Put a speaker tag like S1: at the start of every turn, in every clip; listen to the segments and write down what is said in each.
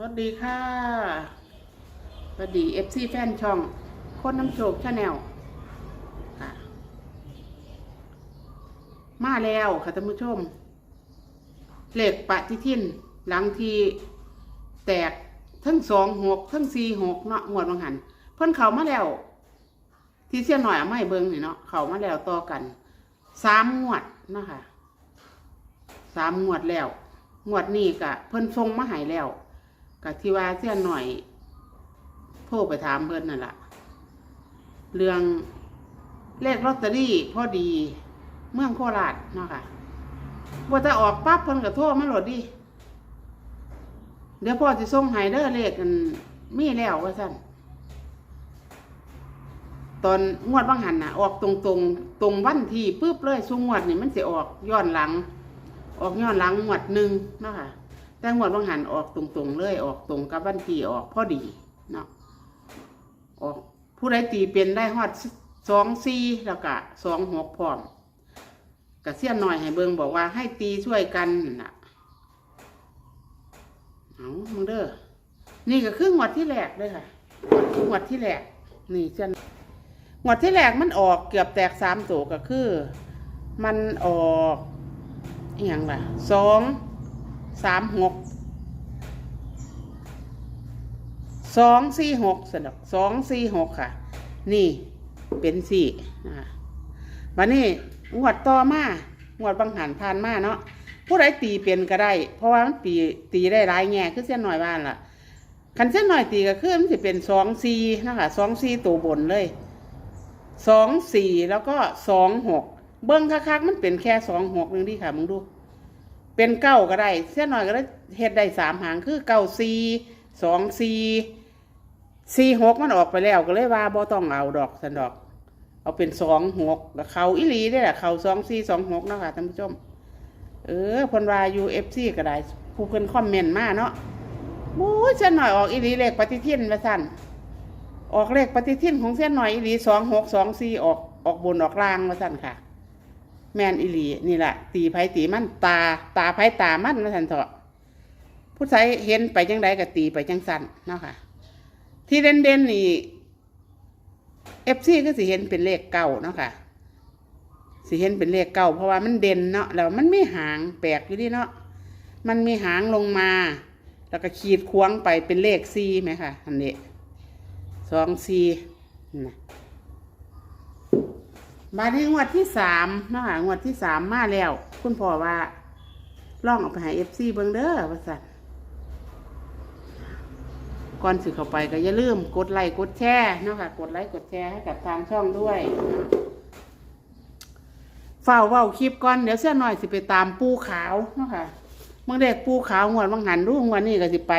S1: สวัสดีค่ะสวัสดีเอฟซีแฟนช่องคนน้ำโชคชาแนลมาแล้วค่ะท่านผู้ชม เหล็กปฏิทิน หลังทีแตกทั้งสองหกทั้งสี่หกเนาะงวดบางหัน เพิ่นเขามาแล้ว ที่เสี้ยนหน่อยไม่เบิ้งนี่เนาะเขามาแล้วต่อกันสามงวดเนาะค่ะสามงวดแล้ว งวดนี้กะเพิ่นทรงมาให้แล้ว กะที่ว่าเสี้ยนหน่อยโทรไปถามเพิ่อนนั่นแหละเรื่องเลขลอตเตอรี่พอดี เมืองโคราชเนาะค่ะว่าจะออกปั๊บเพิ่นก็โทรมาโหลดดิเดี๋ยวพ่อจะส่งให้เด้อเลขกันมีแล้วว่าสั่นตอนงวดบางหันน่ะออกตรงตรงตรงวันที่ปุ๊บเลยซุงงวดนี่มันสิออกย้อนหลัง ออกย้อนหลังงวดหนึ่งเนาะค่ะ แต่งวดบางหันออกตรงๆเลย ออกตรงกับวันที่ออกพอดีเนาะออกผู้ใดตีเป็นได้ฮอดสองสี่แล้วก็สองหกพร้อมกะเสี้ยนหน่อยให้เบิงบอกว่าให้ตีช่วยกันน่ะเอามึงเด้อนี่ก็คืองวดที่แรกเลยค่ะงวดที่แรกนี่เช่นงวดที่แรกมันออกเกือบแตกสามตัวก็คือ มันออกอย่างล่ะสอง สามหกสองสี่หกสนอกสองสี่หกค่ะ นี่เป็นสี่นะคะวันนี้งวดต่อมางวดบางหันผ่านมาเนาะผู้ใดตีเป็นก็ได้ เพราะว่ามันตีตีได้หลายแง่คือเส้นหน่อยบ้านล่ะคันเส้นหน่อยตีก็คือมันจะเป็นสองซีนะคะสองซีตัวบนเลยสองสี่แล้วก็สองหกเบิ้งคักๆมันเป็นแค่สองหกนึงดิค่ะมึงดู เป็นเก้าก็ได้เส้นหน่อยก็ได้เฮ็ดได้สามหางคือเก้าซีสองซีซีหกมันออกไปแล้วก็เลยว่าบ่ต้องเอาดอกสันดอก เอาเป็นสองหกแล้วเขาอิลีได้แหละเขาสองซีสองหกเนาะคะท่านผู้ชม เออพนวายูเอฟซีก็ได้ผู้เพิ่นคอมเมนต์มาเนาะโอ้เส้นหน่อยออกอีหลีเลขปฏิทินมาสั่นออกเลขปฏิทินของเส้นหน่อยอีหลีสองหกสองสี่ออกออกบนออกล่างมาสั่นค่ะ แมนอีหลีนี่แหละตีไผตีมันตา ตาไผตามันมาสันเถอะผู้ใช้เห็นไปจังใดก็ตีไปจังสันเนาะค่ะ ที่เด่นเด่นนี่เอฟซีก็สิเห็นเป็นเลขเก้าเนาะค่ะสิเห็นเป็นเลขเก้าเพราะว่ามันเด่นเนาะแล้วมันไม่หางแปลกอยู่ดิเนาะมันมีหางลงมา แล้วก็ขีดควงไปเป็นเลขซีไหมคะอันนี้สองซีนะ มาที่งวดที่สามเนาะค่ะงวดที่สามมาแล้ว คุณพ่อว่าล่องเอาไปให้เอฟซีเบิงเด้อว่าสัตก่อนสิเข้าไปก็อย่าลืมกดไลค์กดแชร์เนาะค่ะกดไลค์กดแชร์ให้กับทางช่องด้วยเฝ้าเว้าคลิปก่อนเดี๋ยวเสื้อหน่อยสิไปตามปูขาวเนาะค่ะเมื่อเด็กปูขาวงวดบางหันรู้งวดนี้ก็สิไป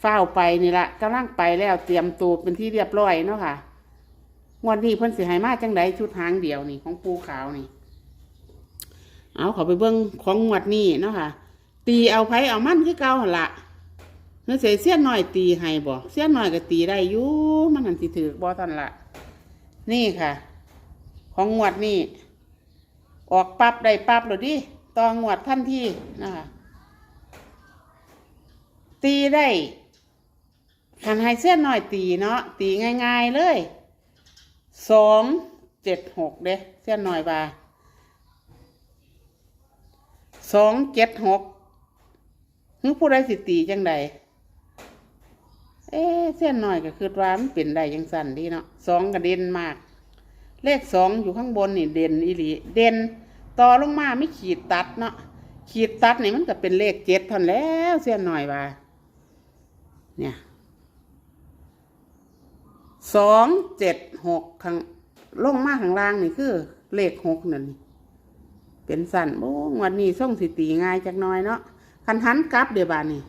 S1: เฝ้าไปนี่ละกำลังไปแล้วเตรียมตัวเป็นที่เรียบร้อยเนาะค่ะ งวดนี้เพิ่นสิให้มาจังไดชุดหางเดียวนี่ของปูขาวนี่ เอาขาไปเบิ่งของงวดนี้เนาะค่ะ ตีเอาไผเอามันคือเก่าหั่นละเนื้อเสียเสี้ยนหน่อยตีให้บ่เสี้ยนหน่อยก็ตีได้อยู่มันหันสิถือบ่ทันละนี่ค่ะ ของงวดนี้ออกปั๊บได้ปั๊บเลยดิตองวดท่านที่นะคะตีได้ขันไฮเส้นหน่อยตีเนาะตีง่าย ๆเลย สองเจ็ดหกเด้เส้นหน่อยบาสองเจ็ดหกนึกผู้ใดสิตีจังใดเอ๊เส้นหน่อยก็คือว่ามันเป็นได้ยังสั่นดีเนาะสองกระเด็นมาก เลขสองอยู่ข้างบนนี่เด่นอีหลีเด่นต่อลงมาไม่ขีดตัดเนาะขีดตัดนี่มันก็เป็นเลขเจ็ดทอนแล้วเสี้ยนหน่อยว่าเนี่ย สองเจ็ดหกข้างลงมาข้างล่างนี่คือเลขหกนั่นเป็นสันโอ้งวันนี้ส่งสิตีง่ายจักน้อยเนาะคันหันกลับเดี๋ยวบานนี่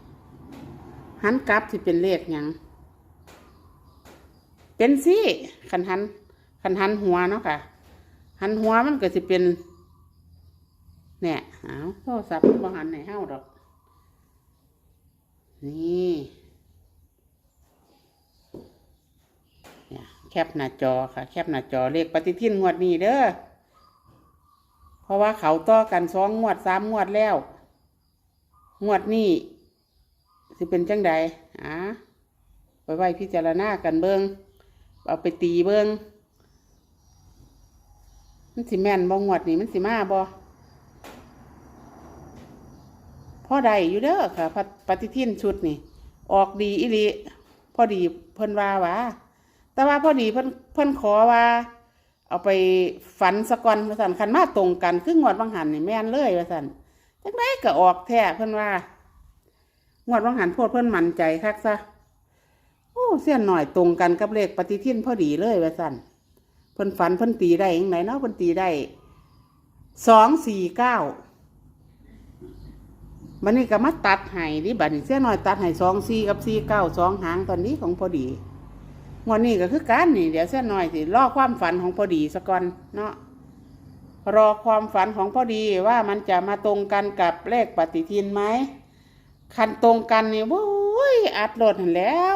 S1: หันกลับสิเป็นเลขยังเป็นสิคันหันคันหันหัวเนาะค่ะ หันหัวมันก็สิเป็นเนี่ยเอาโทรศัพท์มันบ่หันในเฮ้าดอก นี่เนี่ย แคปหน้าจอค่ะ แคปหน้าจอเลขปฏิทินงวดนี้เด้อเพราะว่าเขาต่อกันสองงวดสามงวดแล้ว งวดนี้สิเป็นจังใดอะไปไว้พิจารณากันเบิงเอาไปตีเบิงมันสิแม่นบ่งวดนี่มันสิมาบ่พ่อใดอยู่เด้อค่ะ ปฏิทินชุดนี่ ออกดีอีลีพอดีเพิ่นว่าหวะ แต่ว่าพอดีเพิ่นเพิ่นขอว่า เอาไปฝันสะก่อนว่าสันคันมาตรงกันคืองวดบางหันนี่แม่นเลยว่าสันจังไดก็ออกแท้เพิ่นว่างวดบางหันโพดเพิ่นมั่นใจคักซะโอ้เสี้ยนหน่อยตรงกันกับเลขปฏิทินพอดีเลยว่าสันเพิ่นฝันเพิ่นตีได้ยังไงเนาะเพิ่นตีได้สองสี่เก้าบันนี้ก็มาตัดให้ดิบัดนี้เสี้ยนหน่อยตัดให้สองสี่กับสี่เก้าสองหางตอนนี้ของพอดี งวันนี้ก็คือการนี่ เดี๋ยวเส้นหน่อยสิรอความฝันของพอดีสะก่อนเนาะรอความฝันของพอดีว่ามันจะมาตรงกันกับเลขปฏิทินไหมคันตรงกันนี่โว้ยอัดโหลดหันแล้ว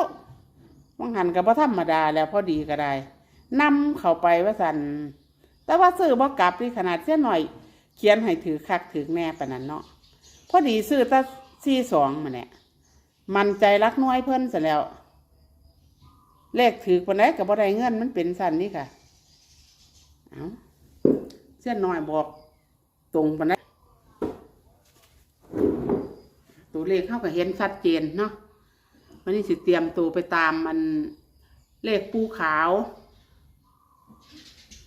S1: วังหันกับว่าธรรมดาแล้วพอดีก็ได้นำเข้าไปว่าสันแต่ว่าซื้อบ่กลับนี่ขนาดเส้นหน่อย เขียนให้ถือคักถือแน่ปานนั้นเนาะพอดีซื้อตั้งซี่สองมาเนี่ยมันใจรักน้อยเพิ่นเสร็จแล้ว เลขถือปานใดกับบ่ได้เงินมันเป็นสันนี่ค่ะ เอาเส้นหน้อยบอกตรงปานใดตัวเลขเข้ากับเห็นชัดเจนเนาะวันนี้สิเตรียมตัวไปตามมันเลขปูขาว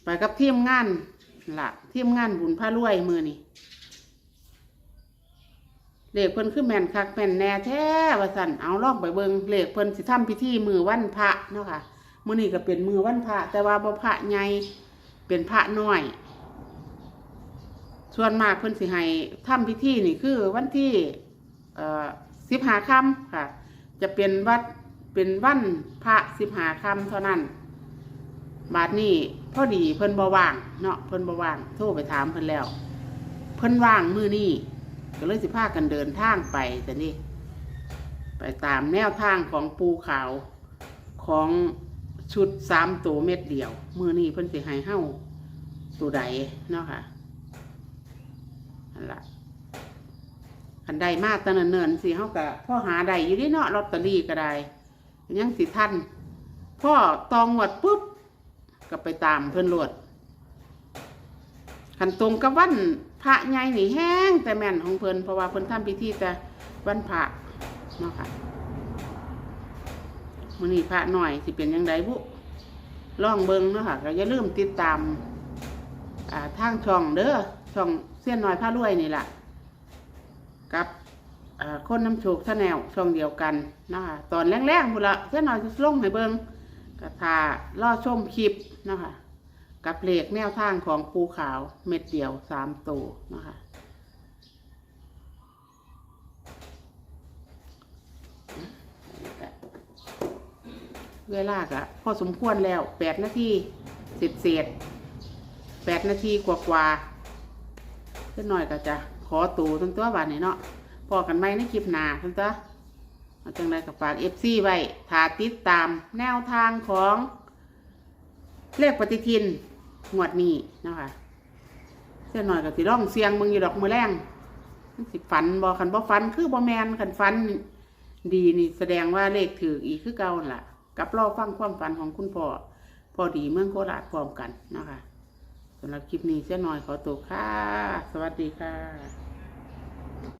S1: ไปกับเทียมงานล่ะเทียมงานบุญผ้ารวยมือนี่ เลขเพิ่นคือแม่นคักแม่นแน่แท้ว่าสั่นเอาลองไปเบิงเลขเพิ่นสิทำพิธีมือวันพระเนาะค่ะมื้อนี้ก็เป็นมือวันพระแต่ว่าบ่พระใหญ่เป็นพระน้อย ส่วนมากเพิ่นสิให้ทำพิธีนี่คือวันที่เอ่อ15ค่ำค่ะ จะเป็นวัดเป็นวันพระ15ค่ำเท่านั้น บาดนี้พอดีเพิ่นบ่ว่างเนาะเพิ่นบ่ว่างโทรไปถามเพิ่นแล้ว เพิ่นว่างมือนี้ ก็เลยสิพากันเดินทางไปแต่นี่ไปตามแนวทางของปูขาวของชุดสามตัวเม็ดเดียว มือนี้เพิ่นสิให้เฮาตัวใดเนาะค่ะนั่นละคันใดมาตะเนินๆสิเฮาก็พ่อหาได้อยู่เดิเนาะลอตเตอรี่ก็ได้ยังสิทันพ่อตองหวดปุ๊บก็ไปตามเพื่อนโหลดขันตรงกับวัน พระใหญ่นี่แห้งแต่แม่นของเพิ่นเพราะว่าเพิ่นทำพิธีแต่วันพระเนาะค่ะมื้อนี้พระหน่อยสิเป็นยังไงบุลองเบิ่งเนาะค่ะก็อย่าลืมติดตามอ่าทางช่องเด้อช่องเสี้ยนน้อยพระรวยนี่แหละกับคนน้ำโชคท่าแนวช่องเดียวกันเนาะคะตอนแรกๆพุ่ละเสี้ยนน้อยจะลงให้เบิ่งก็ทาล่อชมคลิปนะคะ กับเลขแนวทางของภูขาวเม็ดเดียวสามตัวนะคะเวลากะพอสมควรแล้วแปดนาทีเสร็จเสร็จแปดนาทีกว่ากว่าเพื่อนหน่อยก็จะขอตูทั้งตัวบานนี้เนาะพอกันไหมในคลิปหน้าทั้งตัวเอาจังไรกับฝากเอฟซีไว้ถาติดตามแนวทางของเลขปฏิทิน งวดนี้นะคะเส้นหน่อยกับสิร่องเสียงมึงอยู่ดอกมือแรงสิฝันบอขันบอฝันคือบอแมนขันฝันดีนี่แสดงว่าเลขถืออีกคือเก่าหั่นล่ะ กับรอฟังความฝันของคุณพ่อพอดีเมืองโคราชพร้อมกันนะคะสำหรับคลิปนี้เส้นหน่อยขอตัวค่ะ สวัสดีค่ะ